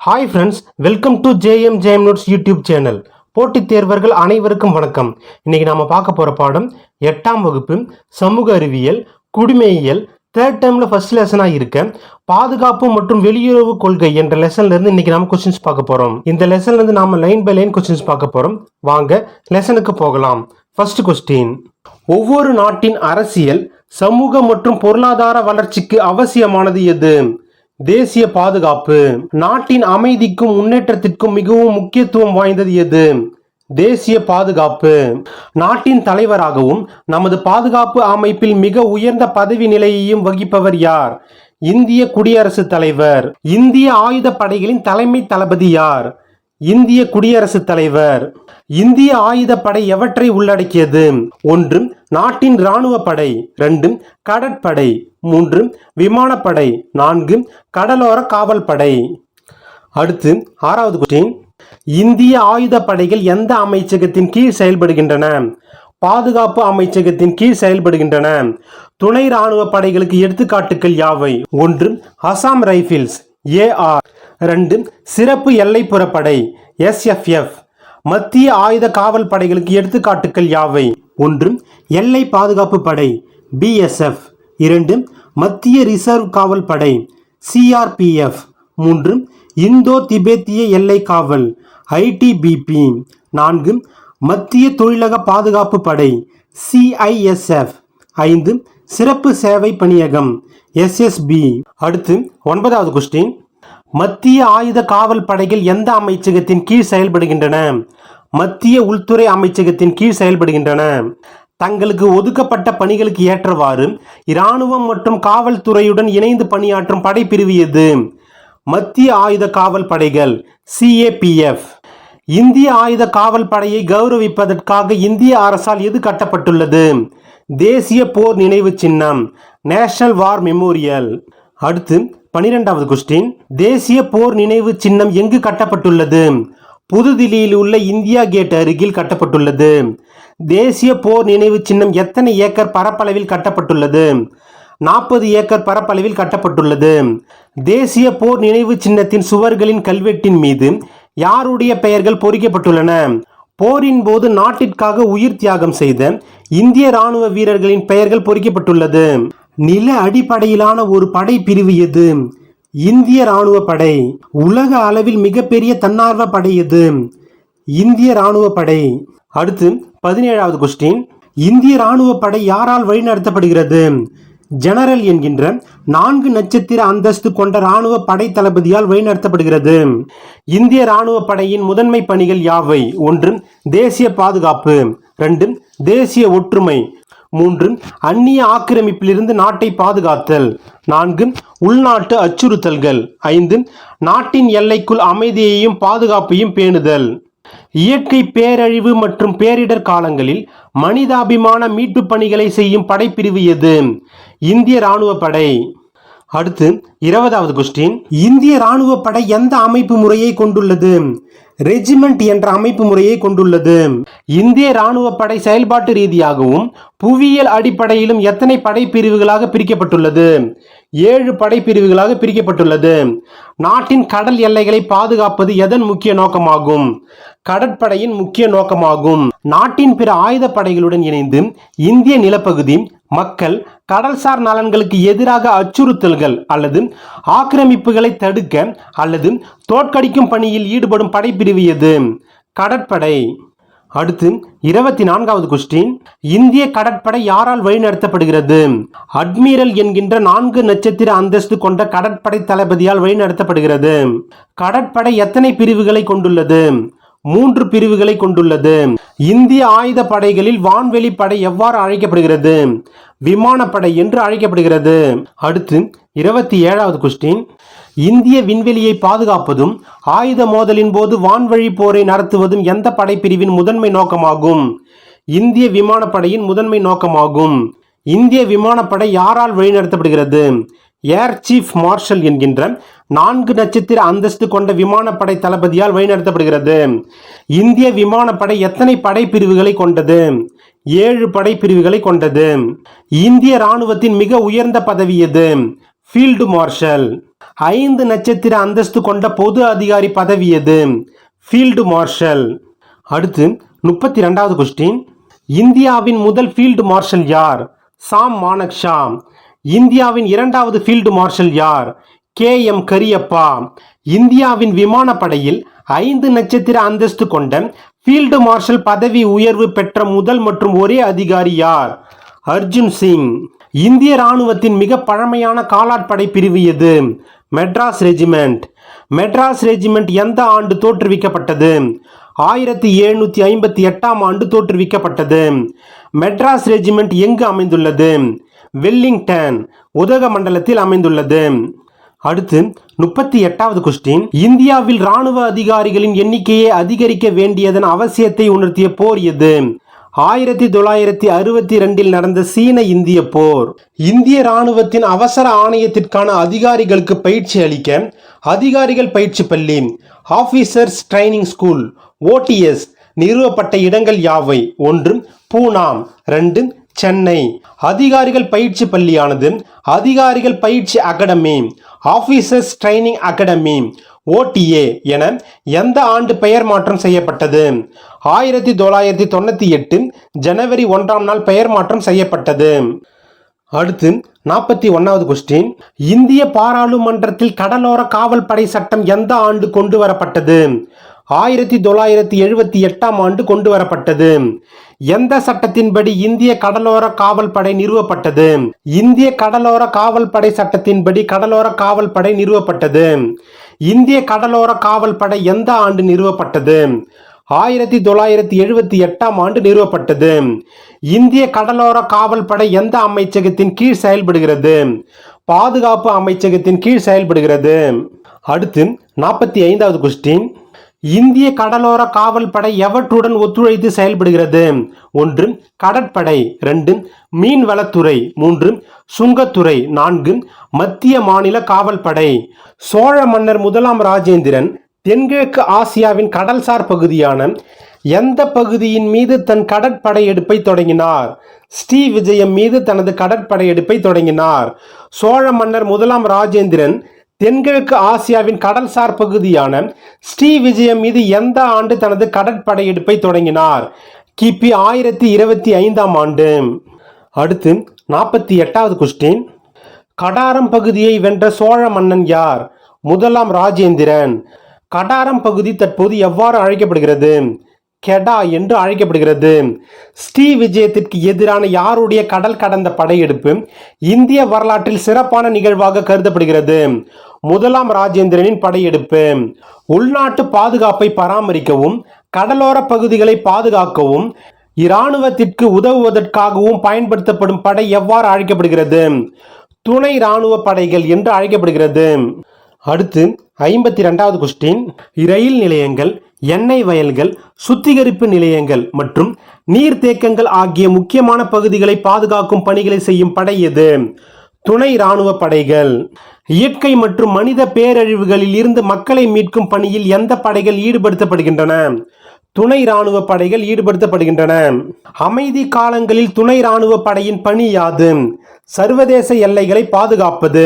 Hi friends welcome to JM JM notes YouTube channel போட்டித் தேர்வர்கள் அனைவருக்கும் வணக்கம். இன்னைக்கு நாம் பார்க்க போகிற பாடம் எட்டாம் வகுப்பு சமூக அறிவியல் குடிமையியல் தேர்ட் டைமில் ஃபர்ஸ்ட் லெசனாக இருக்க பாதுகாப்பு மற்றும் வெளியுறவு கொள்கை என்ற லெசன்லேருந்து இன்றைக்கி இன்னைக்கு கொஸ்டின்ஸ் பார்க்க போகிறோம் இந்த லெசன்லேருந்து நாம் லைன் பை லைன் கொஸ்டின்ஸ் பார்க்க போகிறோம் வாங்க லெசனுக்கு போகலாம். ஃபர்ஸ்ட் கொஸ்டின் ஒவ்வொரு நாட்டின் அரசியல் சமூக மற்றும் பொருளாதார வளர்ச்சிக்கு அவசியமானது எது? தேசிய பாதுகாப்பு. நாட்டின் அமைதிக்கும் முன்னேற்றத்திற்கும் மிகவும் முக்கியத்துவம் வாய்ந்தது எது? தேசிய பாதுகாப்பு. நாட்டின் தலைவராகவும் நமது பாதுகாப்பு அமைப்பில் மிக உயர்ந்த பதவி நிலையையும் வகிப்பவர் யார்? இந்திய குடியரசுத் தலைவர். இந்திய ஆயுத படைகளின் தலைமை தளபதி யார்? இந்திய குடியரசுத் தலைவர். இந்திய ஆயுதப்படை எவற்றை உள்ளடக்கியது? ஒன்று நாட்டின் இராணுவ படை ரெண்டு கடற்படை மூன்று விமானப்படை நான்கு கடலோர காவல் படை அடுத்து ஆறாவது கொஸ்டின் இந்திய ஆயுதப்படைகள் எந்த அமைச்சகத்தின் கீழ் செயல்படுகின்றன? பாதுகாப்பு அமைச்சகத்தின் கீழ் செயல்படுகின்றன. துணை இராணுவ படைகளுக்கு எடுத்துக்காட்டுகள் யாவை? ஒன்று அசாம் ரைஃபிள்ஸ் ஏஆர் ரெண்டு சிறப்பு எல்லைப்புற படை எஸ்எஃப்எஃப் மத்திய ஆயுத காவல் படைகளுக்கு எடுத்துக்காட்டுகள் யாவை? ஒன்று எல்லை பாதுகாப்பு படை பிஎஸ்எஃப் இரண்டு மத்திய ரிசர்வ் காவல் படை சிஆர்பிஎஃப் மூன்று இந்தோ திபெத்திய எல்லை காவல் ஐடிபிபி நான்கு மத்திய தொழிலக பாதுகாப்பு படை சிஐஎஸ்எஃப் ஐந்து சிறப்பு சேவை பணியகம் எஸ்எஸ்பி அடுத்து ஒன்பதாவது கொஸ்டின் மத்திய ஆயுத காவல் படைகள் எந்த அமைச்சகத்தின் கீழ் செயல்படுகின்றன? மத்திய உள்துறை அமைச்சகத்தின் கீழ் செயல்படுகின்றன. தங்களுக்கு ஒதுக்கப்பட்ட பணிகளுக்கு ஏற்றவாறு இராணுவம் மற்றும் காவல்துறையுடன் இணைந்து பணியாற்றும் படைப்பிரிவு எது? மத்திய ஆயுத காவல் படைகள் சிஏபிஎஃப் இந்திய ஆயுத காவல் படையை கௌரவிப்பதற்காக இந்திய அரசால் எது கட்டப்பட்டுள்ளது? தேசிய போர் நினைவு சின்னம் நேஷனல் வார் மெமோரியல். அடுத்து பனிரெண்டாவது கொஸ்டின் தேசிய போர் நினைவு சின்னம் எங்கு கட்டப்பட்டுள்ளது? புதுதில்லியில் உள்ள இந்தியா கேட் அருகில் கட்டப்பட்டுள்ளது. தேசிய போர் நினைவு சின்னம் எத்தனை ஏக்கர் பரப்பளவில் கட்டப்பட்டுள்ளது? நாற்பது ஏக்கர் பரப்பளவில் கட்டப்பட்டுள்ளது. தேசிய போர் நினைவு சின்னத்தின் சுவர்களின் கல்வெட்டின் மீது யாருடைய பெயர்கள் பொறிக்கப்பட்டுள்ளன? போரின் போது நாட்டிற்காக உயிர் தியாகம் செய்த இந்திய ராணுவ வீரர்களின் பெயர்கள் பொறிக்கப்பட்டுள்ளது. நில அடிப்படையிலான ஒரு படை பிரிவு எது? இந்திய ராணுவ படை. உலக அளவில் மிகப்பெரிய தன்னார்வ படை எது? இந்திய ராணுவ படை. அடுத்து பதினேழாவது கொஸ்டின் இந்திய ராணுவ படை யாரால் வழிநடத்தப்படுகிறது? ஜெனரல் என்கின்ற நான்கு நட்சத்திர அந்தஸ்து கொண்ட ராணுவ படை தளபதியால் வழிநடத்தப்படுகிறது. இந்திய ராணுவ படையின் முதன்மை பணிகள் யாவை? ஒன்று தேசிய பாதுகாப்பு. ரெண்டு தேசிய ஒற்றுமை. மூன்று அந்நிய ஆக்கிரமிப்பிலிருந்து நாட்டை பாதுகாத்தல். நான்கு உள்நாட்டு அச்சுறுத்தல்கள். ஐந்து நாட்டின் எல்லைக்குள் அமைதியையும் பாதுகாப்பையும் பேணுதல். இயற்கை பேரழிவு மற்றும் பேரிடர் காலங்களில் மனிதாபிமான மீட்பு பணிகளை செய்யும் படைப்பிரிவு எது? இந்திய இராணுவ படை. அடுத்து இருபதாவது கொஸ்டின் இந்திய ராணுவ படை எந்த அமைப்பு முறையை கொண்டுள்ளது? ரெஜிமெண்ட் என்ற அமைப்பு முறையை கொண்டுள்ளது. இந்திய ராணுவ படை செயல்பாட்டு ரீதியாகவும் புவியியல் அடிப்படையிலும் எத்தனை படை பிரிவுகளாக பிரிக்கப்பட்டுள்ளது? ஏழு படைப்பிரிவுகளாக பிரிக்கப்பட்டுள்ளது. நாட்டின் கடல் எல்லைகளை பாதுகாப்பது எதன் முக்கிய நோக்கமாகும்? கடற்படையின் முக்கிய நோக்கமாகும். நாட்டின் பிற ஆயுத படைகளுடன் இணைந்து இந்திய நிலப்பகுதி மக்கள் கடல்சார் நலன்களுக்கு எதிராக அச்சுறுத்தல்கள் அல்லது ஆக்கிரமிப்புகளை தடுக்க அல்லது தோற்கடிக்கும் பணியில் ஈடுபடும் படைப்பிரிவு எது? கடற்படை. அடுத்து இருபத்தி நான்காவது கொஸ்டின் இந்திய கடற்படை யாரால் வழிநடத்தப்படுகிறது? அட்மிரல் என்கின்ற நான்கு நட்சத்திர அந்தஸ்து கொண்ட கடற்படை தளபதியால் வழிநடத்தப்படுகிறது. கடற்படை எத்தனை பிரிவுகளை கொண்டுள்ளது? மூன்று பிரிவுகளை கொண்டுள்ளது. இந்திய ஆயுத படைகளில் வான்வெளி படை எவ்வாறு அழைக்கப்படுகிறது? விமானப்படை என்று அழைக்கப்படுகிறது. அடுத்து இருபத்தி ஏழாவது கொஸ்டின் இந்திய விண்வெளியை பாதுகாப்பதும் ஆயுத மோதலின் போது வான்வழி போரை நடத்துவதும் எந்த படைப்பிரிவின் முதன்மை நோக்கமாகும்? இந்திய விமானப்படையின் முதன்மை நோக்கமாகும். இந்திய விமானப்படை யாரால் வழிநடத்தப்படுகிறது? ஏர் சீஃப் மார்ஷல் என்கின்ற நான்கு நட்சத்திர அந்தஸ்து கொண்ட விமானப்படை தளபதியால் வழிநடத்தப்படுகிறது. இந்திய விமானப்படை எத்தனை படைப்பிரிவுகளை கொண்டது? ஏழு படைப்பிரிவுகளை கொண்டது. இந்திய ராணுவத்தின் மிக உயர்ந்த பதவி எது? ஃபீல்டு மார்ஷல் ஐந்து நட்சத்திர அந்தஸ்து கொண்ட பொது அதிகாரி பதவி எது? ஃபீல்டு மார்ஷல் அடுத்து முப்பத்தி ரெண்டாவது கொஸ்டின் இந்தியாவின் முதல் ஃபீல்டு மார்ஷல் யார்? சாம் மானக்ஷா. இந்தியாவின் இரண்டாவது ஃபீல்டு மார்ஷல் யார்? கே. எம். கரியப்பா. இந்தியாவின் விமானப்படையில் ஐந்து நட்சத்திர அந்தஸ்து கொண்ட ஃபீல்டு மார்ஷல் பதவி உயர்வு பெற்ற முதல் மற்றும் ஒரே அதிகாரி யார்? அர்ஜுன் சிங். இந்திய ராணுவத்தின் மிக பழமையான காலாட்படை பிரிவு எது? மெட்ராஸ் ரெஜிமெண்ட். மெட்ராஸ் ரெஜிமெண்ட் எந்த ஆண்டு தோற்றுவிக்கப்பட்டது? ஆயிரத்தி எழுநூற்றி ஐம்பத்தி எட்டாம் ஆண்டு தோற்றுவிக்கப்பட்டது. மெட்ராஸ் ரெஜிமெண்ட் எங்கு அமைந்துள்ளது? வெல்லிங்டன் உதகமண்டலத்தில் அமைந்துள்ளது. அடுத்து முப்பத்தி எட்டாவது கொஸ்டின் இந்தியாவில் ராணுவ அதிகாரிகளின் எண்ணிக்கையை அதிகரிக்க வேண்டியதன் அவசியத்தை உணர்த்திய போர் எது? ஆயிரத்தி தொள்ளாயிரத்தி அறுபத்தி ரெண்டில் நடந்த சீன இந்திய போர். இந்திய ராணுவத்தின் அவசர ஆணையத்திற்கான அதிகாரிகளுக்கு பயிற்சி அளிக்க அதிகாரிகள் பயிற்சி பள்ளி ஆஃபீசர்ஸ் ட்ரைனிங் ஸ்கூல் ஓடிஎஸ் நிறுவப்பட்ட இடங்கள் யாவை? ஒன்று பூனாம் ரெண்டு சென்னை. அதிகாரிகள் பயிற்சி பள்ளியானது அதிகாரிகள் பயிற்சி academy officers training academy OTA என எந்த ஆண்டு பெயர் மாற்றம் செய்யப்பட்டது? ஆயிரத்தி தொள்ளாயிரத்தி தொண்ணூற்றி எட்டு ஜனவரி ஒன்றாம் நாள் பெயர் மாற்றம் செய்யப்பட்டது. அடுத்து நாற்பத்தி ஒன்றாவது கொஸ்டின் இந்திய பாராளுமன்றத்தில் கடலோர காவல் படை சட்டம் எந்த ஆண்டு கொண்டு வரப்பட்டது ஆயிரத்தி தொள்ளாயிரத்தி எழுபத்தி எட்டாம் ஆண்டு கொண்டு வரப்பட்டது எந்த சட்டத்தின்படி இந்திய கடலோர காவல் படை நிறுவப்பட்டது? இந்திய கடலோர காவல் படை சட்டத்தின்படி கடலோர காவல் படை நிறுவப்பட்டது. இந்திய கடலோர காவல் படை எந்த ஆண்டு நிறுவப்பட்டது? ஆயிரத்தி தொள்ளாயிரத்தி எழுபத்தி எட்டாம் ஆண்டு நிறுவப்பட்டது. இந்திய கடலோர காவல் படை எந்த அமைச்சகத்தின் கீழ் செயல்படுகிறது? பாதுகாப்பு அமைச்சகத்தின் கீழ் செயல்படுகிறது. அடுத்து நாற்பத்தி ஐந்தாவது கொஸ்டின் இந்திய கடலோர காவல் படை எவற்றுடன் ஒத்துழைத்து செயல்படுகிறது? ஒன்று கடற்படை. ரெண்டு மீன்வளத்துறை. மூன்று சுங்கத்துறை. நான்கு மத்திய மாநில காவல் படை சோழ மன்னர் முதலாம் ராஜேந்திரன் தென்கிழக்கு ஆசியாவின் கடல்சார் பகுதியான எந்த பகுதியின் மீது தன் கடற்படையெடுப்பை தொடங்கினார்? ஸ்ரீ விஜயம் மீது தனது கடற்படையெடுப்பை தொடங்கினார். சோழ மன்னர் முதலாம் ராஜேந்திரன் தென்கிழக்கு ஆசியாவின் கடல்சார் பகுதியான ஸ்ரீ விஜயம் மீது எந்த ஆண்டு தனது கடற்படையெடுப்பை தொடங்கினார்? கிபி ஆயிரத்தி இருபத்தி ஐந்தாம் ஆண்டு. அடுத்து நாற்பத்தி எட்டாவது கொஸ்டின் கடாரம் பகுதியை வென்ற சோழ மன்னன் யார்? முதலாம் ராஜேந்திரன். கடாரம் பகுதி தற்போது எவ்வாறு அழைக்கப்படுகிறது? கெடா என்று அழைக்கப்படுகிறது. ஸ்ரீ விஜயத்திற்கு எதிரான யாருடைய கடல் கடந்த படையெடுப்பு இந்திய வரலாற்றில் சிறப்பான நிகழ்வாக கருதப்படுகிறது. முதலாம் ராஜேந்திரனின் படையெடுப்பு. உள்நாட்டு பாதுகாப்பை பராமரிக்கவும் கடலோர பகுதிகளை பாதுகாக்கவும் இராணுவத்திற்கு உதவுவதற்காகவும் பயன்படுத்தப்படும் படை எவ்வாறு அழைக்கப்படுகிறது? துணை இராணுவ படைகள் என்று அழைக்கப்படுகிறது. அடுத்து ஐம்பத்தி ரெண்டாவது கொஸ்டின் ரயில் நிலையங்கள் எண்ணெய் வயல்கள் சுத்திகரிப்பு நிலையங்கள் மற்றும் நீர்த்தேக்கங்கள் ஆகிய முக்கியமான பகுதிகளை பாதுகாக்கும் பணிகளை செய்யும் படை எது? துணை இராணுவ படைகள். இயற்கை மற்றும் மனித பேரழிவுகளில் இருந்து மக்களை மீட்கும் பணியில் எந்த படைகள் ஈடுபடுத்தப்படுகின்றன? துணை இராணுவ படைகள் ஈடுபடுத்தப்படுகின்றன. அமைதி காலங்களில் துணை இராணுவ படையின் பணி யாது? சர்வதேச எல்லைகளை பாதுகாப்பது.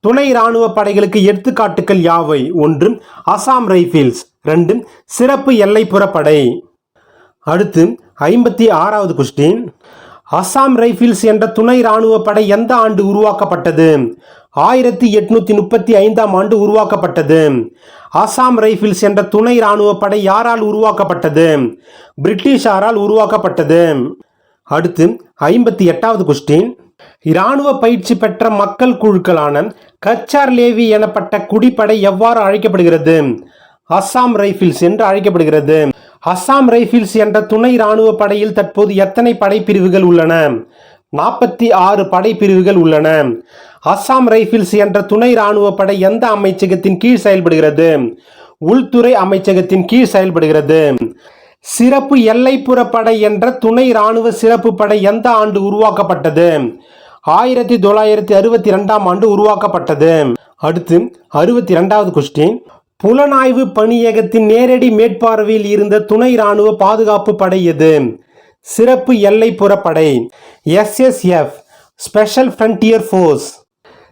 துணை இராணுவ படைகளுக்கு எடுத்துக்காட்டுகள் யாவை? ஒன்று அசாம் ரைஃபிள்ஸ் ரெண்டு சிறப்பு எல்லைப்புற படை. அடுத்து ஐம்பத்தி ஆறாவது கொஸ்டின் அசாம் ரைஃபிள்ஸ் என்ற துணை இராணுவ படை எந்த ஆண்டு உருவாக்கப்பட்டது? ஆயிரத்தி எட்நூத்தி முப்பத்தி ஐந்தாம் ஆண்டு உருவாக்கப்பட்டது. அசாம் ரைஃபிள்ஸ் என்ற துணை இராணுவ படை யாரால் உருவாக்கப்பட்டது? பிரிட்டிஷாரால் உருவாக்கப்பட்டது. அடுத்து ஐம்பத்தி எட்டாவது கொஸ்டின் இராணுவ பயிற்சி பெற்ற மக்கள் குழுக்களான கச்சார் லேவி எனப்பட்ட குடிப்படை எவ்வாறு அழைக்கப்படுகிறது? அஸ்ஸாம் ரைஃபிள்ஸ் என்று அழைக்கப்படுகிறது. அஸ்ஸாம் ரைஃபிள்ஸ் என்ற துணை இராணுவ படையில் தற்போது எத்தனை படைப்பிரிவுகள் உள்ளன? நாற்பத்தி ஆறு படைப்பிரிவுகள் உள்ளன. அஸ்ஸாம் ரைஃபிள்ஸ் என்ற துணை இராணுவ படை எந்த அமைச்சகத்தின் கீழ் செயல்படுகிறது? உள்துறை அமைச்சகத்தின் கீழ் செயல்படுகிறது. சிறப்பு எல்லைப்புற படை என்ற துணை இராணுவ சிறப்பு படை எந்த ஆண்டு உருவாக்கப்பட்டது? ஆயிரத்தி தொள்ளாயிரத்தி அறுபத்தி ரெண்டாம் ஆண்டு உருவாக்கப்பட்டது. அடுத்து அறுபத்தி ரெண்டாவது கொஸ்டின் புலனாய்வு பணியகத்தின் நேரடி மேற்பார்வையில் இருந்த துணை இராணுவ பாதுகாப்பு படை எது? சிறப்பு எல்லைப்புற படை எஸ்எஸ்எஃப் ஸ்பெஷல் ஃப்ரண்டியர் ஃபோர்ஸ்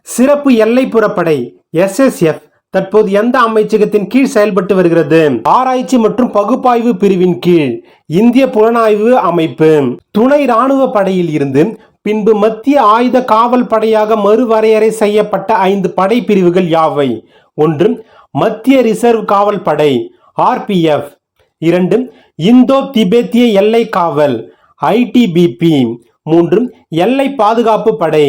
சிறப்பு எல்லைப்புறப்படை எஸ்எஸ்எஃப் தற்போது எந்த அமைச்சகத்தின் கீழ் செயல்பட்டு வருகிறது? ஆராய்ச்சி மற்றும் பகுப்பாய்வு பிரிவின் கீழ் இந்திய புலனாய்வு அமைப்பு. துணை ராணுவ படையில் இருந்து பின்பு மத்திய ஆயுத காவல் படையாக மறுவரையறை செய்யப்பட்ட ஐந்து படை பிரிவுகள் யாவை? ஒன்று மத்திய ரிசர்வ் காவல் படை ஆர்பிஎஃப் இரண்டு இந்தோ திபெத்திய எல்லை காவல் ஐடிபிபி மூன்று எல்லை பாதுகாப்பு படை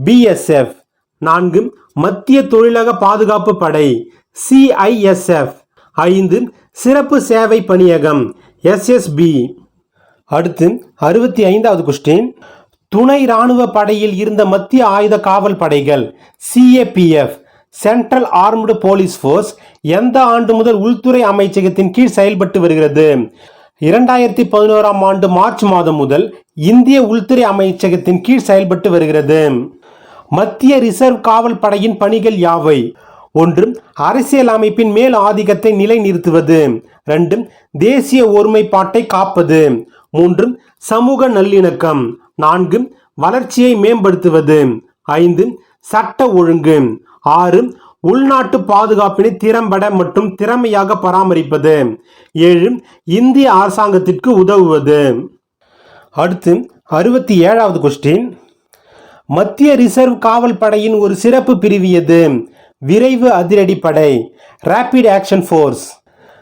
பிஎஸ்எஃப் நான்கு மத்திய தொழிலக பாதுகாப்பு படை சிஐஎஸ்எஃப் ஐந்து சிறப்பு சேவை பணியகம் எஸ்எஸ்பி அடுத்து அறுபத்தி ஐந்தாவது கொஸ்டின் துணை இராணுவ படையில் இருந்த மத்திய ஆயுத காவல் படைகள் CAPF central armed police force எந்த ஆண்டு முதல் உள்துறை அமைச்சகத்தின் கீழ் செயல்பட்டு வருகிறது? இரண்டாயிரத்தி பதினோராம் ஆண்டு மார்ச் மாதம் முதல் இந்திய உள்துறை அமைச்சகத்தின் கீழ் செயல்பட்டு வருகிறது. மத்திய ரிசர்வ் காவல் படையின் பணிகள் யாவை? ஒன்று அரசியல் அமைப்பின் மேல் ஆதிக்கத்தை நிலைநிறுத்துவது. ரெண்டு தேசிய ஒருமைப்பாட்டை காப்பது. மூன்று சமூக நல்லிணக்கம். நான்கு வளர்ச்சியை மேம்படுத்துவது. ஐந்து சட்ட ஒழுங்கு. ஆறு உள்நாட்டு பாதுகாப்பினை திறம்பட மற்றும் திறமையாக பராமரிப்பது. ஏழு இந்திய அரசாங்கத்திற்கு உதவுவது. அடுத்து அறுபத்தி ஏழாவது கொஸ்டின் மத்திய ரிசர்வ் காவல் படையின் ஒரு சிறப்பு பிரிவு எது விரைவு அதிரடி படை ரேபிட் ஆக்ஷன் ஃபோர்ஸ்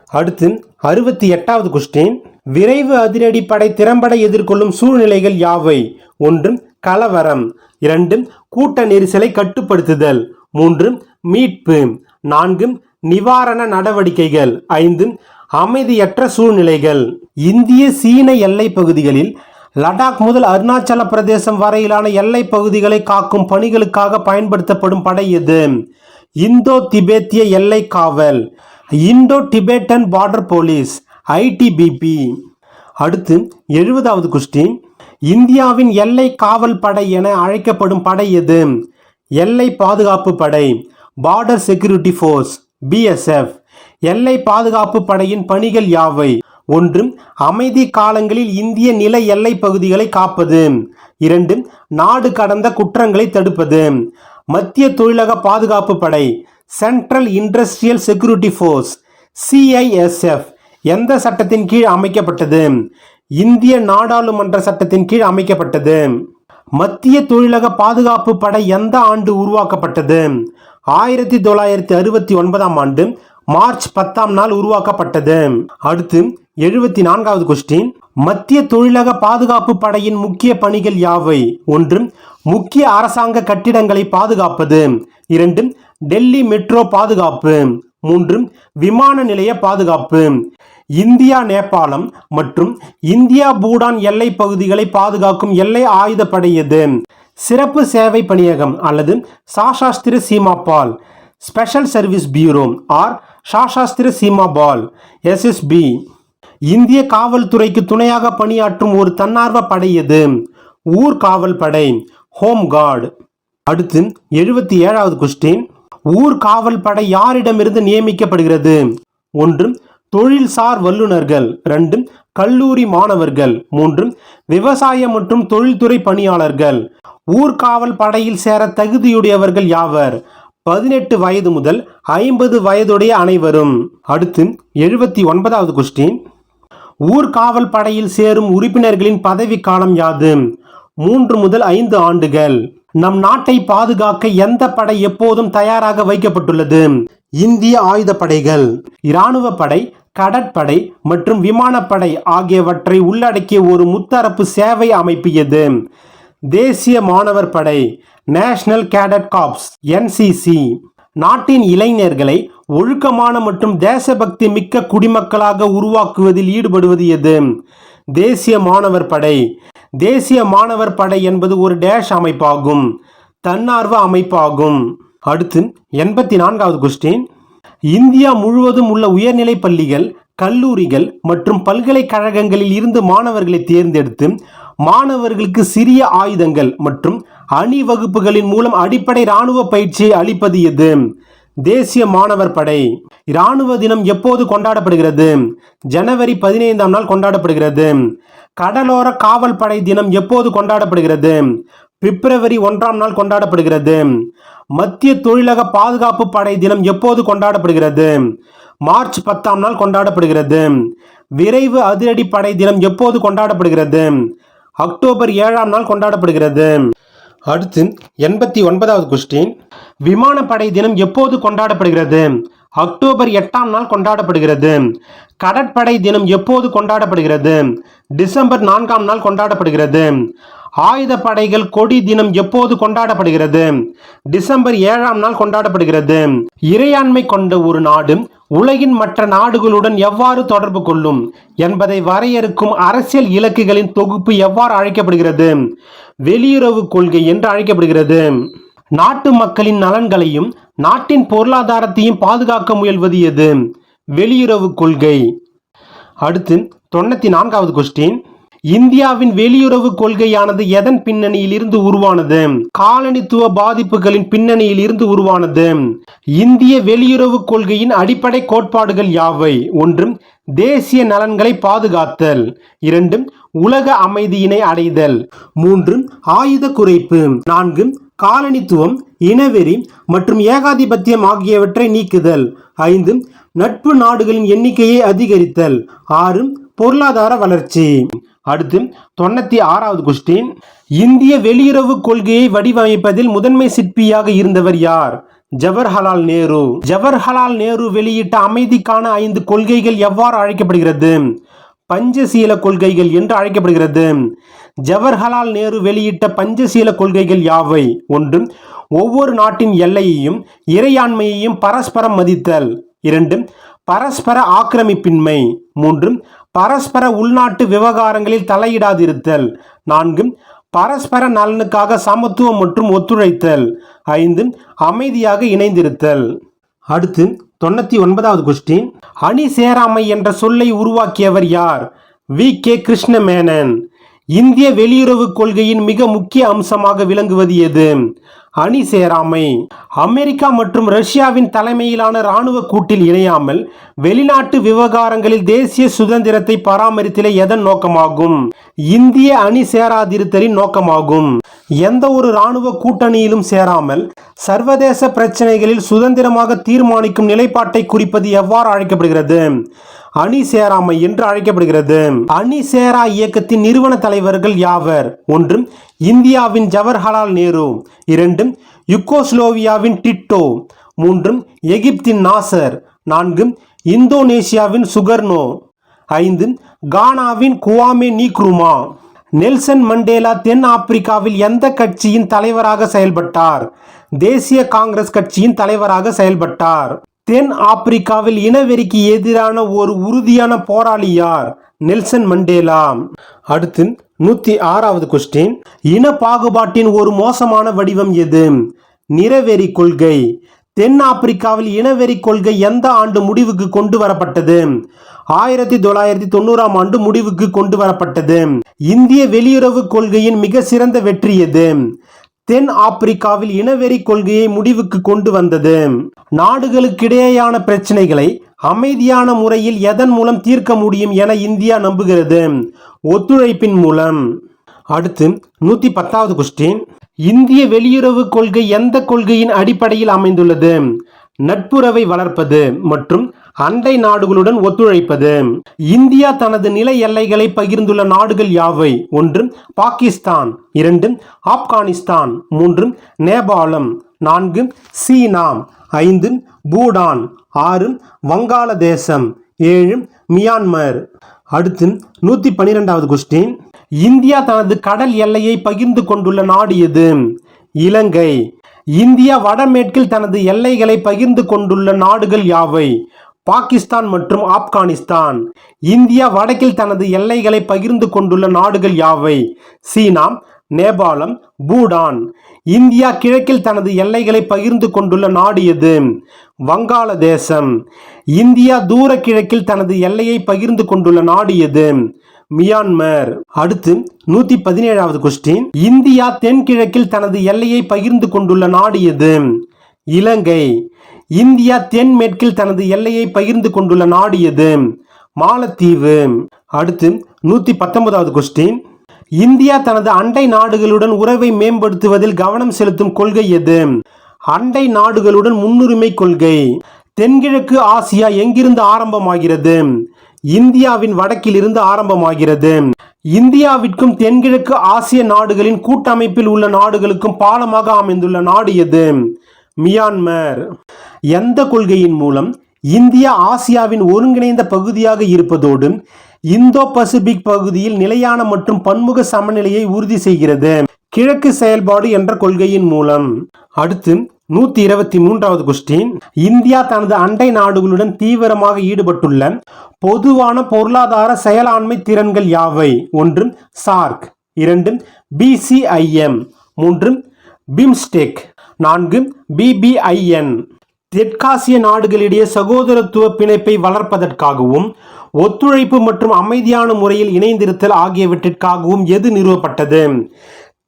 அடுத்து அறுபத்தி எட்டாவது கொஸ்டின் விரைவு அதிரடி படை திறம்பட எதிர்கொள்ளும் சூழ்நிலைகள் யாவை? ஒன்று கலவரம். இரண்டு கூட்ட நெரிசலை கட்டுப்படுத்துதல். மூன்று மீட்பு. நான்கு நிவாரண நடவடிக்கைகள். ஐந்து அமைதியற்ற சூழ்நிலைகள். இந்திய சீன எல்லைப் பகுதிகளில் லடாக் முதல் அருணாச்சல பிரதேசம் வரையிலான எல்லைப் பகுதிகளை காக்கும் பணிகளுக்காக பயன்படுத்தப்படும் படை எது? இந்தோ திபெத்திய எல்லை காவல். Indo Tibetan border police ITBP அடுத்து எழுபதாவது குஷ்டி இந்தியாவின் எல்லை காவல் படை என அழைக்கப்படும் படை எது? எல்லை பாதுகாப்பு படை பார்டர் செக்யூரிட்டி ஃபோர்ஸ் பிஎஸ்எஃப் எல்லை பாதுகாப்பு படையின் பணிகள் யாவை? ஒன்று அமைதி காலங்களில் இந்திய நில எல்லை பகுதிகளை காப்பது. இரண்டு நாடு கடந்த குற்றங்களை தடுப்பது. மத்திய தொழிலக பாதுகாப்பு படை central industrial security force CISF எந்த சட்டத்தின் கீழ் அமைக்கப்பட்டது? இந்திய நாடாளுமன்ற சட்டத்தின் கீழ் அமைக்கப்பட்டது. மத்திய தொழிலக பாதுகாப்பு படை எந்த ஆண்டு உருவாக்கப்பட்டது? ஆயிரத்தி தொள்ளாயிரத்தி அறுபத்தி ஒன்பதாம் ஆண்டு மார்ச் பத்தாம் நாள் உருவாக்கப்பட்டது. அடுத்து எழுபத்தி நான்காவது கொஸ்டின் மத்திய தொழிலக பாதுகாப்பு படையின் முக்கிய பணிகள் யாவை? ஒன்று முக்கிய அரசாங்க கட்டிடங்களை பாதுகாப்பது. இரண்டு டெல்லி மெட்ரோ பாதுகாப்பு. மூன்று விமான நிலைய பாதுகாப்பு. இந்தியா நேபாளம் மற்றும் இந்தியா பூடான் எல்லை பகுதிகளை பாதுகாக்கும் எல்லை ஆயுதப்படை எது சிறப்பு சேவை பணியகம் அல்லது Sashastra Seema Bal. Special service bureau or Sashastra Seema Bal SSB. இந்திய காவல்துறைக்கு துணையாக பணியாற்றும் ஒரு தன்னார்வ படை எது ஊர் காவல் படை ஹோம் கார்டு. அடுத்து எழுபத்தி ஏழாவது கொஸ்டின் ஊர் காவல் படை யாரிடமிருந்து நியமிக்கப்படுகிறது? ஒன்று தொழில்சார் வல்லுநர்கள் ரெண்டு கல்லூரி மாணவர்கள் மூன்று விவசாய மற்றும் தொழில்துறை பணியாளர்கள். ஊர்காவல் படையில் சேர தகுதியுடையவர்கள் யாவர்? பதினெட்டு வயது முதல் ஐம்பது வயதுடைய அனைவரும். அடுத்து எழுபத்தி ஒன்பதாவது கொஸ்டின் ஊர்காவல் படையில் சேரும் உறுப்பினர்களின் பதவி காலம் யாது? மூன்று முதல் ஐந்து ஆண்டுகள். நம் நாட்டை பாதுகாக்க எந்த படை எப்போதும் தயாராக வைக்கப்பட்டுள்ளது? இந்திய ஆயுதப்படைகள் இராணுவ படை கடற்படை மற்றும் விமானப்படை ஆகியவற்றை உள்ளடக்கிய ஒரு முத்தரப்பு சேவை அமைப்பு எது? தேசிய மாணவர் படை நேஷனல் கேடட் காப்ஸ் என்சிசி நாட்டின் இளைஞர்களை ஒழுக்கமான மற்றும் தேசபக்தி மிக்க குடிமக்களாக உருவாக்குவதில் ஈடுபடுவது எது? தேசிய மாணவர் படை. தேசிய மாணவர் படை என்பது ஒரு டேஷ் அமைப்பாகும் தன்னார்வ அமைப்பாகும். அடுத்து எண்பத்தி நான்காவது கொஸ்டின் இந்தியா முழுவதும் உள்ள உயர்நிலை பள்ளிகள் கல்லூரிகள் மற்றும் பல்கலைக்கழகங்களில் இருந்து மாணவர்களை தேர்ந்தெடுத்து மாணவர்களுக்கு சிறிய ஆயுதங்கள் மற்றும் அணிவகுப்புகளின் மூலம் அடிப்படை இராணுவ பயிற்சியை அளிப்பது எது? தேசிய மாணவர் படை. இராணுவ தினம் எப்போது கொண்டாடப்படுகிறது? ஜனவரி பதினைந்தாம் நாள் கொண்டாடப்படுகிறது. கடலோர காவல் படை தினம் எப்போது கொண்டாடப்படுகிறது? பிப்ரவரி ஒன்றாம் நாள் கொண்டாடப்படுகிறது. மத்திய தொழிலக பாதுகாப்பு படை தினம் எப்போது கொண்டாடப்படுகிறது? மார்ச் பத்தாம் நாள் கொண்டாடப்படுகிறது. விரைவு அதிரடி படை தினம் எப்போது கொண்டாடப்படுகிறது? அக்டோபர் ஏழாம் நாள் கொண்டாடப்படுகிறது. அடுத்து எண்பத்தி ஒன்பதாவது கொஸ்டின் விமானப்படை தினம் எப்போது கொண்டாடப்படுகிறது? அக்டோபர் எட்டாம் நாள் கொண்டாடப்படுகிறது. கடற்படை தினம் எப்போது கொண்டாடப்படுகிறது? டிசம்பர் நான்காம் நாள் கொண்டாடப்படுகிறது. ஆயுதப்படைகள் கொடி தினம் எப்போது கொண்டாடப்படுகிறது? டிசம்பர் ஏழாம் நாள் கொண்டாடப்படுகிறது. இறையாண்மை கொண்ட ஒரு நாடு உலகின் மற்ற நாடுகளுடன் எவ்வாறு தொடர்பு கொள்ளும் என்பதை வரையறுக்கும் அரசியல் இலக்குகளின் தொகுப்பு எவ்வாறு அழைக்கப்படுகிறது? வெளியுறவு கொள்கை என்று அழைக்கப்படுகிறது. நாட்டு மக்களின் நலன்களையும் நாட்டின் பொருளாதாரத்தையும் பாதுகாக்க முயல்வது எது? வெளியுறவு கொள்கை. அடுத்து தொண்ணூத்தி நான்காவது கொஸ்டின் இந்தியாவின் வெளியுறவு கொள்கையானது எதன் பின்னணியில் இருந்து உருவானது? காலனித்துவ பாதிப்புகளின் பின்னணியில் இருந்து உருவானது. இந்திய வெளியுறவு கொள்கையின் அடிப்படை கோட்பாடுகள் யாவை? ஒன்றும் தேசிய நலன்களை பாதுகாத்தல். இரண்டு உலக அமைதியினை அடைதல். மூன்று ஆயுத குறைப்பு. நான்கு காலனித்துவம் இனவெறி மற்றும் ஏகாதிபத்தியம் ஆகியவற்றை நீக்குதல். ஐந்து நட்பு நாடுகளின் எண்ணிக்கையை அதிகரித்தல். ஆறு பொருளாதார வளர்ச்சி. அடுத்து தொண்ணூத்தி ஆறாவது கொஸ்டின் இந்திய வெளியுறவு கொள்கையை வடிவமைப்பதில் முதன்மை சிற்பியாக இருந்தவர் யார்? ஜவஹர்லால் நேரு. ஜவஹர்லால் நேரு வெளியிட்ட அமைதிக்கான ஐந்து கொள்கைகள் எவ்வாறு அழைக்கப்படுகிறது? பஞ்சசீல கொள்கைகள் என்று அழைக்கப்படுகிறது. ஜவஹர்லால் நேரு வெளியிட்ட பஞ்சசீல கொள்கைகள் யாவை? ஒன்று ஒவ்வொரு நாட்டின் எல்லையையும் இறையாண்மையையும் பரஸ்பரம் மதித்தல். இரண்டு பரஸ்பர ஆக்கிரமிப்பின்மை. மூன்று பரஸ்பர உள்நாட்டு விவகாரங்களில் தலையிடாதிருத்தல். நான்கு பரஸ்பர நலனுக்காக சமத்துவம் மற்றும் ஒத்துழைத்தல். ஐந்து அமைதியாக இணைந்திருத்தல். அடுத்து தொண்ணூத்தி ஒன்பதாவது கொஸ்டின் அணி சேராமை என்ற சொல்லை உருவாக்கியவர் யார்? வி. கே. கிருஷ்ணமேனன். இந்திய வெளியுறவு கொள்கையின் மிக முக்கிய அம்சமாக விளங்குவது எது? அணி சேராமை. அமெரிக்கா மற்றும் ரஷ்யாவின் தலைமையிலான இராணுவ கூட்டில் இணையாமல் வெளிநாட்டு விவகாரங்களில் தேசிய சுதந்திரத்தை பராமரித்தலே எதன் நோக்கமாகும்? இந்திய அணி சேராதிருத்தலின் நோக்கமாகும். எந்த ஒரு இராணுவ கூட்டணியிலும் சேராமல் சர்வதேச பிரச்சனைகளில் சுதந்திரமாக தீர்மானிக்கும் நிலைப்பாட்டை குறிப்பது எவ்வாறு அழைக்கப்படுகிறது? அணி சேராமை என்று அழைக்கப்படுகிறது. அணி சேரா இயக்கத்தின் நிறுவன தலைவர்கள் யாவர்? ஒன்று இந்தியாவின் ஜவஹர்லால் நேரு. இரண்டு யுகோஸ்லோவியாவின் டிட்டோ. மூன்று எகிப்தின் நாசர். நான்கு இந்தோனேசியாவின் சுகர்னோ ஐந்து கானாவின் குவாமே நீக்ருமா. நெல்சன் மண்டேலா தென் ஆப்பிரிக்காவில் எந்த கட்சியின் தலைவராக செயல்பட்டார்? தேசிய காங்கிரஸ் கட்சியின் தலைவராக செயல்பட்டார். தென் ஆப்பிரிக்காவில் இனவெறிக்கு எதிரான ஒரு உறுதியான போராளி யார்? Nelson Mandela. அடுத்து நூத்தி ஆறாவது கொஸ்டின் இன பாகுபாட்டின் ஒரு மோசமான வடிவம் எது? நிறவெறி கொள்கை. தென் ஆப்பிரிக்காவில் இனவெறி கொள்கை எந்த ஆண்டு முடிவுக்கு கொண்டு வரப்பட்டது? ஆயிரத்தி தொள்ளாயிரத்தி தொண்ணூறாம் ஆண்டு முடிவுக்கு கொண்டு வரப்பட்டது. இந்திய வெளியுறவு கொள்கையின் மிக சிறந்த வெற்றி எது? தென் ஆப்பிரிக்காவில் இனவெறி கொள்கையை முடிவுக்கு கொண்டு வந்தது. நாடுகளுக்கிடையேயான பிரச்சனைகளை அமைதியான முறையில் எதன் மூலம் தீர்க்க முடியும் என இந்தியா நம்புகிறது. ஒத்துழைப்பின் மூலம். அடுத்து நூத்தி பத்தாவது கொஸ்டின் இந்திய வெளியுறவு கொள்கை எந்த கொள்கையின் அடிப்படையில் அமைந்துள்ளது? நட்புறவை வளர்ப்பது மற்றும் அண்டை நாடுகளுடன் ஒத்துழைப்பது. இந்தியா தனது நில எல்லைகளை பகிர்ந்துள்ள நாடுகள் யாவை? ஒன்று பாகிஸ்தான். இரண்டு ஆப்கானிஸ்தான். மூன்று நேபாளம். நான்கு சீனா. ஐந்து பூடான். ஆறு வங்காளதேசம். ஏழு மியான்மர். அடுத்து நூத்தி பனிரெண்டாவது கொஸ்டின் இந்தியா தனது கடல் எல்லையை பகிர்ந்து கொண்டுள்ள நாடு எது? இலங்கை. இந்தியா வடமேற்கில் தனது எல்லைகளை பகிர்ந்து கொண்டுள்ள நாடுகள் யாவை? பாகிஸ்தான் மற்றும் ஆப்கானிஸ்தான். இந்தியா வடக்கில் தனது எல்லைகளை பகிர்ந்து கொண்டுள்ள நாடுகள் யாவை? சீனா நேபாளம் பூடான். இந்தியா கிழக்கில் தனது எல்லைகளை பகிர்ந்து கொண்டுள்ள நாடு எது? வங்காளதேசம். இந்தியா தூர கிழக்கில் தனது எல்லையை பகிர்ந்து கொண்டுள்ள நாடு எது? மியான்மர். அடுத்து நூத்தி பதினேழாவது கொஸ்டின் இந்தியா தென்கிழக்கில் தனது எல்லையை பகிர்ந்து கொண்டுள்ள நாடு எது? இலங்கை. இந்தியா தென்மேற்கில் தனது எல்லையை பகிர்ந்து கொண்டுள்ள நாடு எது? மாலத்தீவு. அடுத்து நூத்தி பத்தொன்பதாவது கொஸ்டின் இந்தியா தனது அண்டை நாடுகளுடன் உறவை மேம்படுத்துவதில் கவனம் செலுத்தும் கொள்கை எது? அண்டை நாடுகளுடன் முன்னுரிமை கொள்கை. தென்கிழக்கு ஆசியா எங்கிருந்து ஆரம்பமாகிறது? இந்தியாவின் வடக்கிலிருந்து ஆரம்பமாகிறது. இந்தியாவிற்கும் தென்கிழக்கு ஆசிய நாடுகளின் கூட்டமைப்பில் உள்ள நாடுகளுக்கும் பாலமாக அமைந்துள்ள நாடு எது? மியான்மர். எந்த கொள்கையின் மூலம் இந்தியா ஆசியாவின் ஒருங்கிணைந்த பகுதியாக இருப்பதோடு இந்தோ பசிபிக் பகுதியில் நிலையான மற்றும் பன்முக சமநிலையை உறுதி செய்கிறது. கிழக்கு செயல்பாடு என்ற கொள்கையின் மூலம். அடுத்து நூத்தி இருபத்தி மூன்றாவது கொஸ்டின் இந்தியா தனது அண்டை நாடுகளுடன் தீவிரமாக ஈடுபட்டுள்ள பொதுவான பொருளாதார செயலாண்மை திறன்கள் யாவை? ஒன்று சார்க். இரண்டு பிசிஐஎம் மூன்று பிம்ஸ்டெக். நான்கு பிபிஐஎன் தெற்காசிய நாடுகளிடையே சகோதரத்துவ பிணைப்பை வளர்ப்பதற்காகவும் ஒத்துழைப்பு மற்றும் அமைதியான முறையில் இணைந்திருத்தல் ஆகியவற்றிற்காகவும் எது நிறுவப்பட்டது?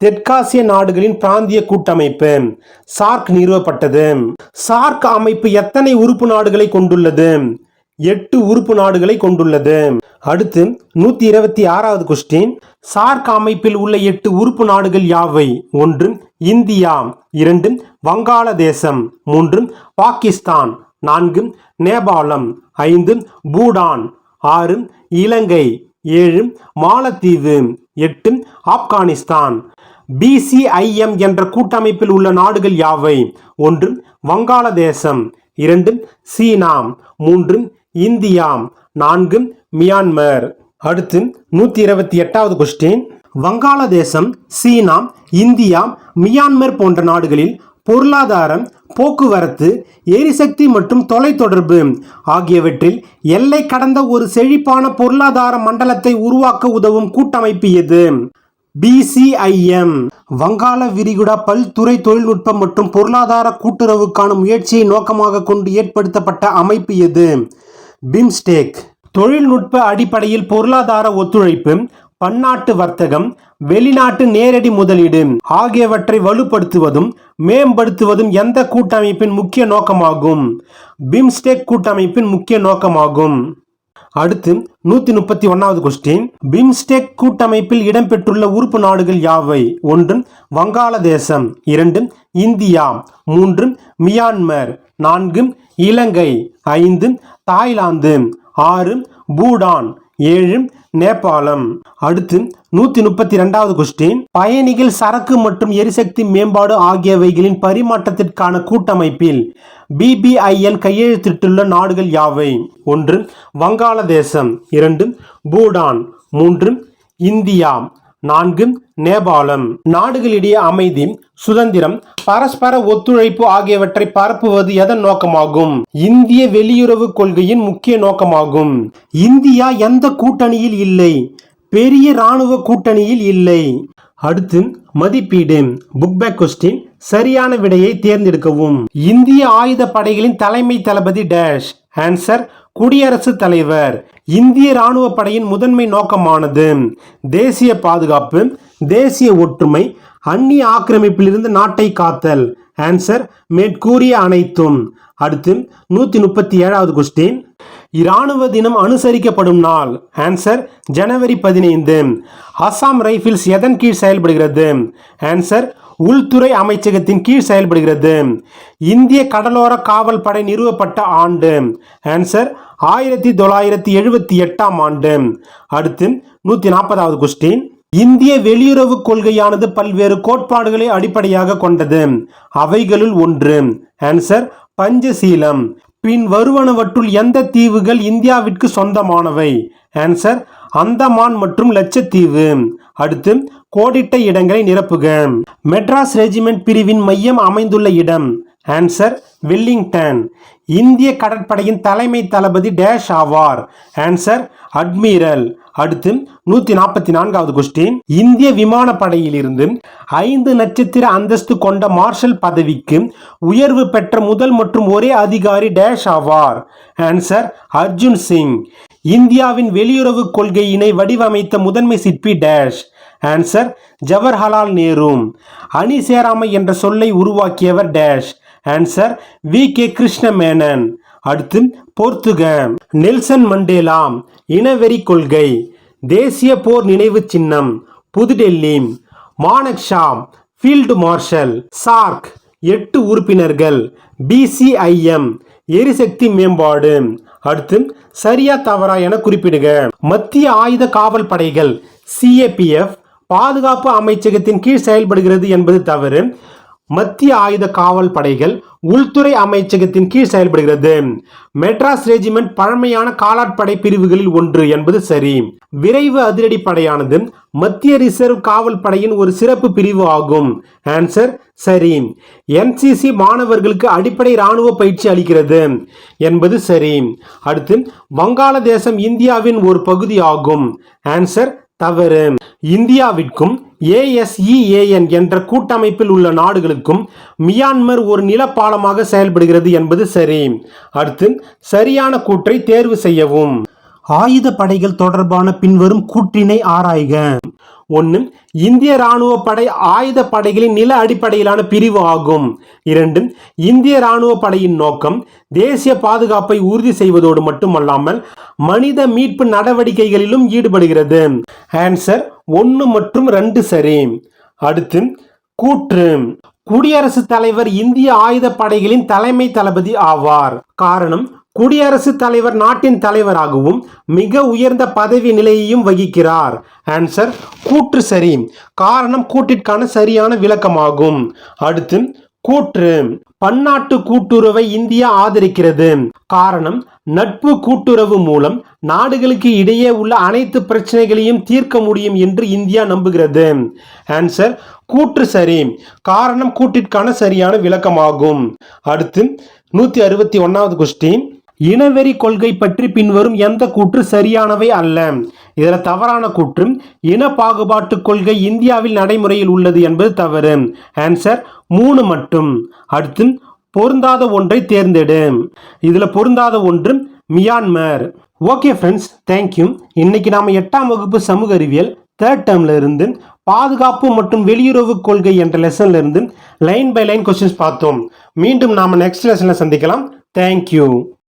தெற்காசிய நாடுகளின் பிராந்திய கூட்டமைப்பு சார்க் நிறுவப்பட்டது. சார்க் அமைப்பு எத்தனை உறுப்பு நாடுகளை கொண்டுள்ளது? எட்டு உறுப்பு நாடுகளை கொண்டுள்ளது. அடுத்து நூத்தி இருபத்தி ஆறாவது கொஸ்டின் சார்க் அமைப்பில் உள்ள எட்டு உறுப்பு நாடுகள் யாவை? ஒன்று இந்தியா இரண்டு வங்காளதேசம் மூன்று பாகிஸ்தான் நான்கு நேபாளம் ஐந்து பூடான் ஆறு இலங்கை ஏழு மாலத்தீவு எட்டு ஆப்கானிஸ்தான். பிசிஐஎம் என்ற கூட்டமைப்பில் உள்ள நாடுகள் யாவை? ஒன்று வங்காளதேசம் இரண்டு சீனா மூன்று இந்தியா நான்கு மியான்மர். அடுத்து நூற்றி இருபத்தி எட்டாவது question Vangaladesam China India Myanmar போன்ற நாடுகளில் பொருளாதாரம் போக்குவரத்து எரிசக்தி மற்றும் தொலைத்தொடர்பு ஆகியவற்றில் எல்லை கடந்த ஒரு செழிப்பான பொருளாதார மண்டலத்தை உருவாக்க உதவும் கூட்டமைப்பு எது? பிசிஐஎம் வங்காள விரிகுடா பல்துறை தொழில்நுட்பம் மற்றும் பொருளாதார கூட்டுறவுக்கான முயற்சியை நோக்கமாக கொண்டு ஏற்படுத்தப்பட்ட அமைப்பு எது? பிம்ஸ்டேக். தொழில்நுட்ப அடிப்படையில் பொருளாதார ஒத்துழைப்பு பன்னாட்டு வர்த்தகம் வெளிநாட்டு நேரடி முதலீடு ஆகியவற்றை வலுப்படுத்துவதும் மேம்படுத்துவதும் எந்த கூட்டமைப்பின் முக்கிய நோக்கமாகும்? பிம்ஸ்டெக் கூட்டமைப்பின் முக்கிய நோக்கமாகும். அடுத்து நூத்தி முப்பத்தி ஒன்னாவது கொஸ்டின் பிம்ஸ்டெக் கூட்டமைப்பில் இடம்பெற்றுள்ள உறுப்பு நாடுகள் யாவை? ஒன்று வங்காளதேசம். இரண்டு இந்தியா. மூன்று மியான்மர். நான்கு இலங்கை. ஐந்து தாய்லாந்து. ஆறு பூடான். ஏழு நேபாளம். அடுத்து நூத்தி முப்பத்தி ரெண்டாவது கொஸ்டின் பயணிகள் சரக்கு மற்றும் எரிசக்தி மேம்பாடு ஆகியவைகளின் பரிமாற்றத்திற்கான கூட்டமைப்பில் பிபிஐஎல் கையெழுத்திட்டுள்ள நாடுகள் யாவை? ஒன்று வங்காளதேசம். இரண்டு பூடான். மூன்று இந்தியா. நான்கு நேபாளம். நாடுகளிடையே அமைதி சுதந்திரம் பரஸ்பர ஒத்துழைப்பு ஆகியவற்றை பரப்புவது எதன் நோக்கமாகும்? இந்திய வெளியுறவு கொள்கையின் முக்கிய நோக்கமாகும். இந்தியா எந்த கூட்டணியில் இல்லை? பெரிய ராணுவ கூட்டணியில் இல்லை. அடுத்து மதிப்பீடு. புக் பேக் கொஸ்டின் சரியான விடையை தேர்ந்தெடுக்கவும். இந்திய ஆயுத படைகளின் தலைமை தளபதி டேஷ் ஆன்சர் குடியரசுத் தலைவர். இந்திய ராணுவ படையின் முதன்மை நோக்கமானது. தேசிய பாதுகாப்பு. தேசிய ஒற்றுமை அந்நிய ஆக்கிரமிப்பிலிருந்து நாட்டை காத்தல். ஆன்சர் மேற்கூறிய அனைத்தும். அடுத்து நூற்றி முப்பத்தி ஏழாவது கொஸ்டின் இராணுவ தினம் அனுசரிக்கப்படும் நாள். ஆன்சர் ஜனவரி பதினைந்து. அசாம் ரைஃபிள்ஸ் எதன் கீழ் செயல்படுகிறது? ஆன்சர் உள்துறை அமைச்சகத்தின் கீழ் செயல்படுகிறது. இந்திய கடலோர காவல் படை நிறுவப்பட்ட ஆண்டு. ஆன்சர் ஆயிரத்தி தொள்ளாயிரத்தி எழுபத்தி எட்டாம் ஆண்டு. அடுத்து நூற்றி நாற்பதாவது கொஸ்டின் இந்திய வெளியுறவு கொள்கையானது பல்வேறு கோட்பாடுகளை அடிப்படையாக கொண்டது. அவைகளுள் ஒன்று ஆன்சர் பஞ்சசீலம். பின் வருவனவற்றுள் எந்த தீவுகள் இந்தியாவிற்கு சொந்தமானவை? ஆன்சர் அந்தமான் மற்றும் லட்சத்தீவு. அடுத்து கோடிட்ட இடங்களை நிரப்புக. மெட்ராஸ் ரெஜிமெண்ட் பிரிவின் மையம் அமைந்துள்ள இடம். Answer Wellington. இந்திய கடற்படையின் தலைமை தளபதி டேஷ் ஆவார். ஆன்சர் அட்மிரல் அடுத்து நூத்தி நாற்பத்தி நான்காவது கொஸ்டின் இந்திய விமானப்படையிலிருந்து ஐந்து நட்சத்திர அந்தஸ்து கொண்ட மார்ஷல் பதவிக்கு உயர்வு பெற்ற முதல் மற்றும் ஒரே அதிகாரி டேஷ் ஆவார். ஆன்சர் அர்ஜுன் சிங் இந்தியாவின் வெளியுறவு கொள்கையினை வடிவமைத்த முதன்மை சிற்பி டேஷ். ஆன்சர் ஜவஹர்லால் நேரு அணி சேராமை என்ற சொல்லை உருவாக்கியவர் dash. Answer V K Krishna Menon அடுத்து போர்த்துக நெல்சன் மண்டேலா இனவெறி கொள்கை. தேசிய போர் நினைவு சின்னம் New Delhi. Manekshaw field marshal SAARC எட்டு உறுப்பினர்கள் பிசிஐஎம் எரிசக்தி மேம்பாடு. அடுத்து சரியா தவறா என குறிப்பிடுக. மத்திய ஆயுத காவல் படைகள் சிஏபிஎஃப் பாதுகாப்பு அமைச்சகத்தின் கீழ் செயல்படுகிறது என்பது தவறு. மத்திய ஆயுத காவல் படைகள் உள்துறை அமைச்சகத்தின் கீழ் செயல்படுகிறது. மெட்ராஸ் ரெஜிமெண்ட் பழமையான காலாட்படை பிரிவுகளில் ஒன்று என்பது சரி. விரைவு அதிரடி படையானது மத்திய ரிசர்வ் காவல் படையின் ஒரு சிறப்பு பிரிவு ஆகும். ஆன்சர் சரி. என்சிசி மாணவர்களுக்கு அடிப்படை ராணுவ பயிற்சி அளிக்கிறது என்பது சரி. அடுத்து வங்காளதேசம் இந்தியாவின் ஒரு பகுதி ஆகும். ஆன்சர் தவறு. இந்தியாவிற்கும் ஏஎஸ்இஏஎன் என்ற கூட்டமைப்பில் உள்ள நாடுகளுக்கும் மியான்மர் ஒரு நிலப்பாலமாக செயல்படுகிறது என்பது சரி. அடுத்து சரியான கூற்றை தேர்வு செய்யவும். ஆயுத படைகள் தொடர்பான பின்வரும் கூற்றினை ஆராய்க. ஒன்று இந்திய ராணுவ படை ஆயுத படைகளின் நில அடிப்படையிலான பிரிவு ஆகும். இரண்டு இந்திய ராணுவ படையின் நோக்கம் தேசிய பாதுகாப்பை உறுதி செய்வதோடு மட்டுமல்லாமல் மனித மீட்பு நடவடிக்கைகளிலும் ஈடுபடுகிறது. ஆன்சர் ஒன்று மற்றும் ரெண்டு சரி. அடுத்து கூற்று. குடியரசுத் தலைவர் இந்திய ஆயுத படைகளின் தலைமை தளபதி ஆவார். காரணம் குடியரசுத் தலைவர் நாட்டின் தலைவராகவும் மிக உயர்ந்த பதவி நிலையையும் வகிக்கிறார். ஆன்சர் கூற்று சரி. காரணம் கூட்டிற்கான சரியான விளக்கமாகும். அடுத்து கூற்று. பன்னாட்டு கூட்டுறவை இந்தியா ஆதரிக்கிறது. காரணம் நட்பு கூட்டுறவு மூலம் நாடுகளுக்கு இடையே உள்ள அனைத்து பிரச்சனைகளையும் தீர்க்க முடியும் என்று இந்தியா நம்புகிறது. ஆன்சர் கூற்று சரி. காரணம் கூட்டிற்கான சரியான விளக்கமாகும். அடுத்து நூற்றி அறுபத்தி ஒன்றாவது கொஸ்டின் இனவெறி கொள்கை பற்றி பின்வரும் எந்த கூற்று சரியானவை அல்ல? இதில் தவறான கூற்று இன பாகுபாட்டு கொள்கை இந்தியாவில் நடைமுறையில் உள்ளது என்பது தவறு. ஆன்சர் மூணு மட்டும். அடுத்து பொருந்தாத ஒன்றை தேர்ந்தெடு. இதில் பொருந்தாத ஒன்று மியான்மர். ஓகே ஃப்ரெண்ட்ஸ் தேங்க்யூ இன்னைக்கு நாம் எட்டாம் வகுப்பு சமூக அறிவியல் தேர்ட் டேர்ம்ல இருந்து பாதுகாப்பு மற்றும் வெளியுறவு கொள்கை என்ற லெசன்ல இருந்து லைன் பை லைன் கொஸ்டின்ஸ் பார்த்தோம். மீண்டும் நாம் நெக்ஸ்ட் லெசனில் சந்திக்கலாம். தேங்க்யூ